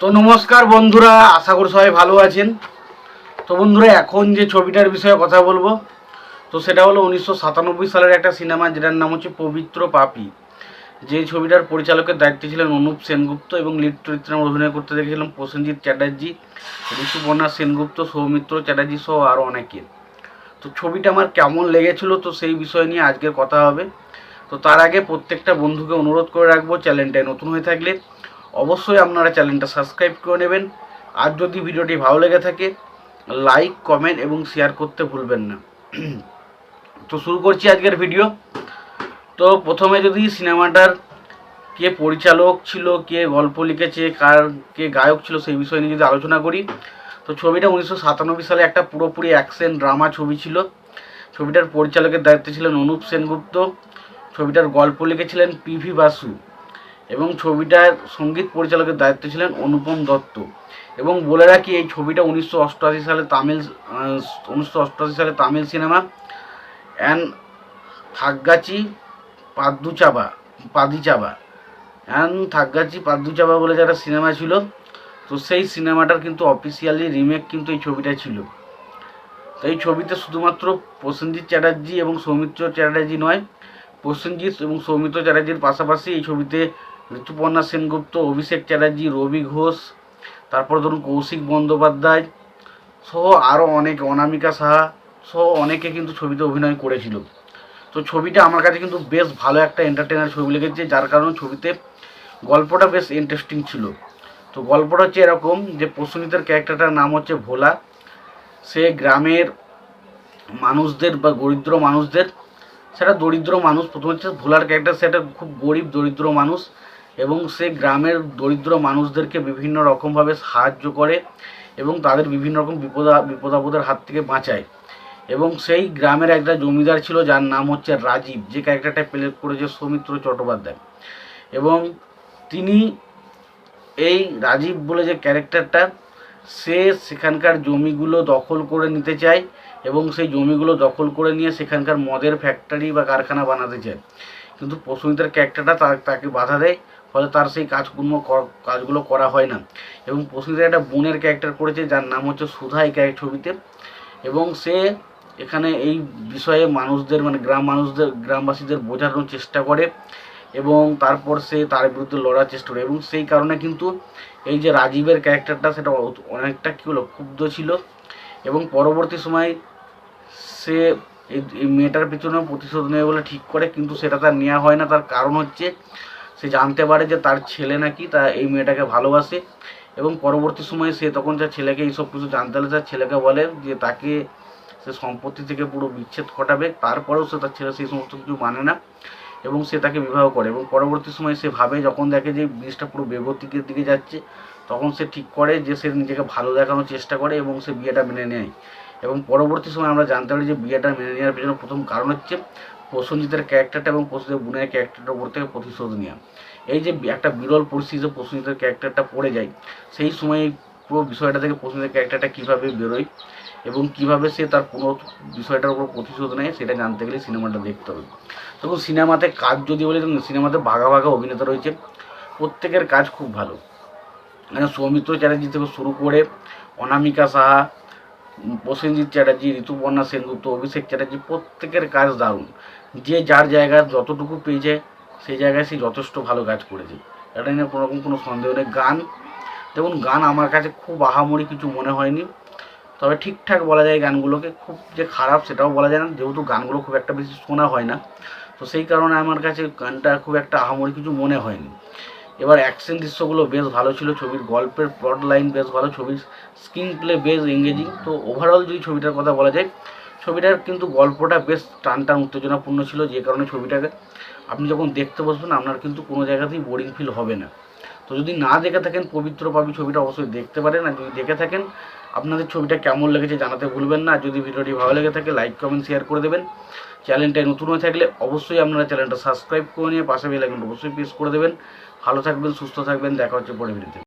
তো নমস্কার বন্ধুরা, আশা করি সবাই ভালো আছেন। তো বন্ধুরা, এখন যে ছবিটার বিষয়ে কথা বলব, তো সেটা হলো উনিশশো সাতানব্বই সালের একটা সিনেমা, যেটার নাম হচ্ছে পবিত্র পাপি। যে ছবিটার পরিচালকের দায়িত্বে ছিলেন অনুপ সেনগুপ্ত এবং লিড চরিত্রে অভিনয় করতে দেখেছিলাম প্রসেনজিৎ চ্যাটার্জি, ঋষিপর্ণা সেনগুপ্ত, সৌমিত্র চ্যাটার্জি সহ আরও অনেকে। তো ছবিটা আমার কেমন লেগেছিল, তো সেই বিষয় নিয়ে আজকের কথা হবে। তো তার আগে প্রত্যেকটা বন্ধুকে অনুরোধ করে রাখব, চ্যানেলটায় নতুন হয়ে থাকলে অবশ্যই আপনারা চ্যানেলটা সাবস্ক্রাইব করে নেবেন। আর যদি ভিডিওটি ভালো লেগে থাকে, লাইক, কমেন্ট এবং শেয়ার করতে ভুলবেন না। তো শুরু করছি আজকের ভিডিও। তো প্রথমে যদি সিনেমাটার কে পরিচালক ছিল, কে গল্প লিখেছে, কার কে গায়ক ছিল সেই বিষয় নিয়ে যদি আলোচনা করি, তো ছবিটা উনিশশো সাতানব্বই সালে একটা পুরোপুরি অ্যাকশন ড্রামা ছবি ছিল। ছবিটার পরিচালকের দায়িত্বে ছিলেন অনুপ সেনগুপ্ত। ছবিটার গল্প লিখেছিলেন পি ভি বাসু। এবং ছবিটার সংগীত পরিচালকের দায়িত্বে ছিলেন অনুপম দত্ত। এবং বলে রাখি, এই ছবিটা উনিশশো অষ্টআশি সালে তামিল উনিশশো অষ্টআশি সালে তামিল সিনেমা অ্যান থাকগাচি পাদ্দুচাবা, পাদিচাবা। অ্যান থাকগাচি পাদ্দুচাবা বলে যারা সিনেমা ছিল, তো সেই সিনেমাটার কিন্তু অফিসিয়ালি রিমেক কিন্তু এই ছবিটা ছিল। তো এই ছবিতে শুধুমাত্র প্রসেনজিৎ চ্যাটার্জি এবং সৌমিত্র চ্যাটার্জি নয়, প্রসেনজিৎ এবং সৌমিত্র চ্যাটার্জির পাশাপাশি এই ছবিতে ঋতুপর্ণা সেনগুপ্ত, অভিষেক চ্যাটার্জি, রবি ঘোষ, তারপর ধরুন কৌশিক বন্দ্যোপাধ্যায় সহ আরও অনেক অনামিকা সাহা সহ অনেকে কিন্তু ছবিতে অভিনয় করেছিল। তো ছবিটা আমার কাছে কিন্তু বেশ ভালো একটা এন্টারটেনার ছবি লেগেছে, যার কারণে ছবিতে গল্পটা বেশ ইন্টারেস্টিং ছিল। তো গল্পটা হচ্ছে এরকম যে প্রসূনিতের ক্যারেক্টারটার নাম হচ্ছে ভোলা। সে গ্রামের মানুষদের বা দরিদ্র মানুষদের, সেটা দরিদ্র মানুষ, প্রথম হচ্ছে ভোলার ক্যারেক্টার সেটা খুব গরিব দরিদ্র মানুষ। এবং সে গ্রামের দরিদ্র মানুষদেরকে বিভিন্ন রকমভাবে সাহায্য করে এবং তাদের বিভিন্ন রকম বিপদ, বিপদাপদের হাত থেকে বাঁচায়। এবং সেই গ্রামের একটা জমিদার ছিল যার নাম হচ্ছে রাজীব, যে ক্যারেক্টারটা প্লে করেছে সৌমিত্র চট্টোপাধ্যায়। এবং তিনি এই রাজীব বলে যে ক্যারেক্টারটা, সে সেখানকার জমিগুলো দখল করে নিতে চায় এবং সেই জমিগুলো দখল করে নিয়ে সেখানকার মদের ফ্যাক্টরি বা কারখানা বানাতে চায়। কিন্তু প্রসূনিতার ক্যারেক্টারটা তাকে বাধা দেয়। ফলে তার সেই কাজগুলো কর- কাজগুলো করা হয় না। এবং প্রসূনিতার একটা বোনের ক্যারেক্টার করেছে, যার নাম হচ্ছে সুধা এই ছবিতে। এবং সে এখানে এই বিষয়ে মানুষদের মানে গ্রাম মানুষদের, গ্রামবাসীদের বোঝানোর চেষ্টা করে এবং তারপর সে তার বিরুদ্ধে লড়ার চেষ্টা করে। এবং সেই কারণে কিন্তু এই যে রাজীবের ক্যারেক্টারটা সেটা অনেকটা কী হলো ক্ষুব্ধ ছিল। এবং পরবর্তী সময় সে এই মেয়েটার পিছনে প্রতিশোধ নেবে বলে ঠিক করে, কিন্তু সেটা তার নেওয়া হয় না। তার কারণ হচ্ছে সে জানতে পারে যে তার ছেলে নাকি তা এই মেয়েটাকে ভালোবাসে এবং পরবর্তী সময়ে সে তখন তার ছেলেকে এইসব কিছু জানতে হলে তার ছেলেকে বলে যে তাকে সে সম্পত্তি থেকে পুরো বিচ্ছেদ ঘটাবে, তারপরেও সে তার ছেলে সেই সমস্ত কিছু মানে না এবং সে তাকে বিবাহ করে এবং পরবর্তী সময় সে ভাবে যখন দেখে যে জিনিসটা পুরো বেগতিকের দিকে যাচ্ছে, তখন সে ঠিক করে যে সে নিজেকে ভালো দেখানোর চেষ্টা করে এবং সে বিয়েটা মেনে নেয়। এবং পরবর্তী সময় আমরা জানতে পারি যে বিয়েটা মেনে নেওয়ার পেছনে প্রথম কারণ হচ্ছে প্রসঞ্জিতের ক্যারেক্টারটা এবং প্রসঞ্জিতের বোনের ক্যারেক্টারটার উপর থেকে প্রতিশোধ নেওয়া এই যে একটা বিরল পরিস্থিতিতে প্রসঞ্জিতের ক্যারেক্টারটা পড়ে যায়, সেই সময় পুরো বিষয়টা থেকে প্রসঞ্জিতের ক্যারেক্টারটা কীভাবে বেরোয় এবং কীভাবে সে তার কোনো বিষয়টার উপর প্রতিশোধ নেয়, সেটা জানতে গেলে সিনেমাটা দেখতে হবে। তখন সিনেমাতে কাজ যদি বলি সিনেমাতে ভাগা ভাগা অভিনেতা রয়েছে। প্রত্যেকের কাজ খুব ভালো। মানে সৌমিত্র চ্যাটার্জি থেকে শুরু করে অনামিকা সাহা প্রসেনজিৎ চ্যাটার্জি, ঋতুপর্ণা সেনগুপ্ত, অভিষেক চ্যাটার্জি, প্রত্যেকের কাজ দারুণ। যে যার জায়গা যতটুকু পেয়েছে, সেই জায়গায় সে যথেষ্ট ভালো কাজ করেছে। এটা নিয়ে কোনো রকম কোনো সন্দেহ নেই। গান, দেখুন, গান আমার কাছে খুব আহামরি কিছু মনে হয়নি। তবে ঠিকঠাক বলা যায় গানগুলোকে। খুব যে খারাপ সেটাও বলা যায় না। যেহেতু গানগুলো খুব একটা বেশি শোনা হয় না। তো সেই কারণে আমার কাছে গানটা খুব একটা আহামরি কিছু মনে হয়নি। এবার অ্যাকশন দৃশ্যগুলো বেশ ভালো ছিল, ছবির গল্পের প্লট লাইন বেশ ভালো, ছবির স্ক্রিন প্লে বেশ এঙ্গেজিং তো ওভারঅল যদি ছবিটার কথা বলা যায়, ছবিটার কিন্তু গল্পটা বেশ টান টান উত্তেজনাপূর্ণ ছিল, যে কারণে ছবিটাকে আপনি যখন দেখতে বসবেন, আপনার কিন্তু কোনো জায়গাতেই বোরিং ফিল হবে না। তো যদি না দেখে থাকেন পবিত্র পাবি ছবিটা অবশ্যই দেখতে পারেন আর যদি দেখে থাকেন, আপনাদের ছবিটা কেমন লেগেছে জানাতে ভুলবেন না। যদি ভিডিওটি ভালো লেগে থাকে লাইক কমেন্ট শেয়ার করে দেবেন। চ্যানেলটায় নতুন হয়ে থাকলে অবশ্যই আপনারা চ্যানেলটা সাবস্ক্রাইব করে নিয়ে পাশে বেল আইকনটা অবশ্যই প্রেস করে দেবেন। ভালো থাকবেন, সুস্থ থাকবেন, দেখা হচ্ছে পরে ভিডিওতে